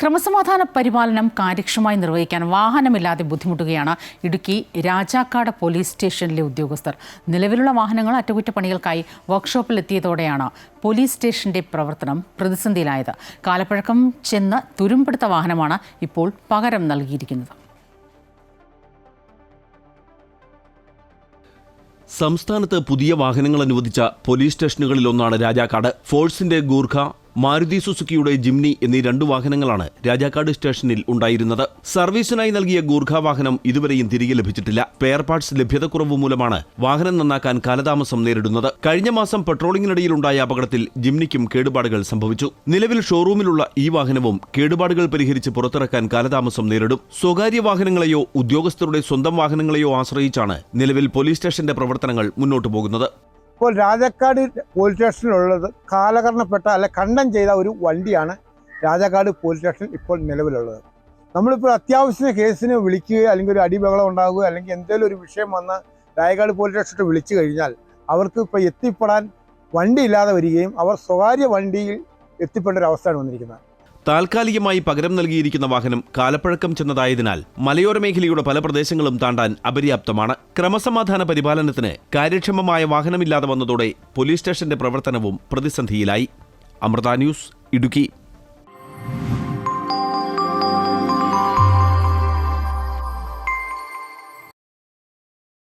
ക്രമസമാധാന പരിപാലനം കാര്യക്ഷമമായി നിർവഹിക്കാൻ വാഹനമില്ലാതെ ബുദ്ധിമുട്ടുകയാണ് ഇടുക്കി രാജാക്കാട് പോലീസ് സ്റ്റേഷനിലെ ഉദ്യോഗസ്ഥർ. നിലവിലുള്ള വാഹനങ്ങൾ അറ്റകുറ്റപ്പണികൾക്കായി വർക്ക്ഷോപ്പിലെത്തിയതോടെയാണ് പോലീസ് സ്റ്റേഷന്റെ പ്രവർത്തനം പ്രതിസന്ധിയിലായത്. കാലപ്പഴക്കം ചെന്ന് തുരുമ്പെടുത്ത വാഹനമാണ് ഇപ്പോൾ പകരം നൽകിയിരിക്കുന്നത്. സംസ്ഥാനത്ത് പുതിയ വാഹനങ്ങൾ അനുവദിച്ച പോലീസ് സ്റ്റേഷനുകളിലൊന്നാണ് രാജാക്കാട്. ഫോഴ്സിന്റെ ഗൂർഖ മാരുതി സുസുക്കിയുടെ ജിംനി എന്നീ രണ്ടു വാഹനങ്ങളാണ് രാജാക്കാട് സ്റ്റേഷനിൽ ഉണ്ടായിരുന്നത്. സർവീസിനായി നൽകിയ ഗൂർഖ വാഹനം ഇതുവരെയും തിരികെ ലഭിച്ചിട്ടില്ല. പെയർ പാർട്സ് ലഭ്യതക്കുറവ് മൂലമാണ് വാഹനം നന്നാക്കാൻ കാലതാമസം നേരിടുന്നത്. കഴിഞ്ഞ മാസം പെട്രോളിംഗിനിടയിലുണ്ടായ അപകടത്തിൽ ജിംനിക്കും കേടുപാടുകൾ സംഭവിച്ചു. നിലവിൽ ഷോറൂമിലുള്ള ഈ വാഹനവും കേടുപാടുകൾ പരിഹരിച്ച് പുറത്തിറക്കാൻ കാലതാമസം നേരിടും. സ്വകാര്യ വാഹനങ്ങളെയോ ഉദ്യോഗസ്ഥരുടെ സ്വന്തം വാഹനങ്ങളെയോ ആശ്രയിച്ചാണ് നിലവിൽ പോലീസ് സ്റ്റേഷന്റെ പ്രവർത്തനങ്ങൾ മുന്നോട്ടു പോകുന്നത്. ഇപ്പോൾ രാജാക്കാട് പോലീസ് സ്റ്റേഷനിലുള്ളത് കാലകരണപ്പെട്ട അല്ലെ കണ്ടം ചെയ്ത ഒരു വണ്ടിയാണ് രാജാക്കാട് പോലീസ് സ്റ്റേഷൻ ഇപ്പോൾ നിലവിലുള്ളത്. നമ്മളിപ്പോൾ അത്യാവശ്യ കേസിന് വിളിക്കുകയോ അല്ലെങ്കിൽ ഒരു അടിബഹളം ഉണ്ടാകുകയോ അല്ലെങ്കിൽ എന്തെങ്കിലും ഒരു വിഷയം വന്ന് രായകാട് പോലീസ് സ്റ്റേഷനിൽ വിളിച്ചു കഴിഞ്ഞാൽ അവർക്ക് ഇപ്പോൾ എത്തിപ്പെടാൻ വണ്ടി ഇല്ലാതെ വരികയും അവർ സ്വകാര്യ വണ്ടിയിൽ എത്തിപ്പെടേണ്ട ഒരു അവസ്ഥയാണ് വന്നിരിക്കുന്നത്. താൽക്കാലികമായി പകരം നൽകിയിരിക്കുന്ന വാഹനം കാലപ്പഴക്കം ചെന്നതായതിനാൽ മലയോര മേഖലയുടെ പല പ്രദേശങ്ങളും താണ്ടാൻ അപര്യാപ്തമാണ്. ക്രമസമാധാന പരിപാലനത്തിന് കാര്യക്ഷമമായ വാഹനമില്ലാതെ വന്നതോടെ പോലീസ് സ്റ്റേഷന്റെ പ്രവർത്തനവും പ്രതിസന്ധിയിലായി. അമൃത ന്യൂസ് ഇടുക്കി.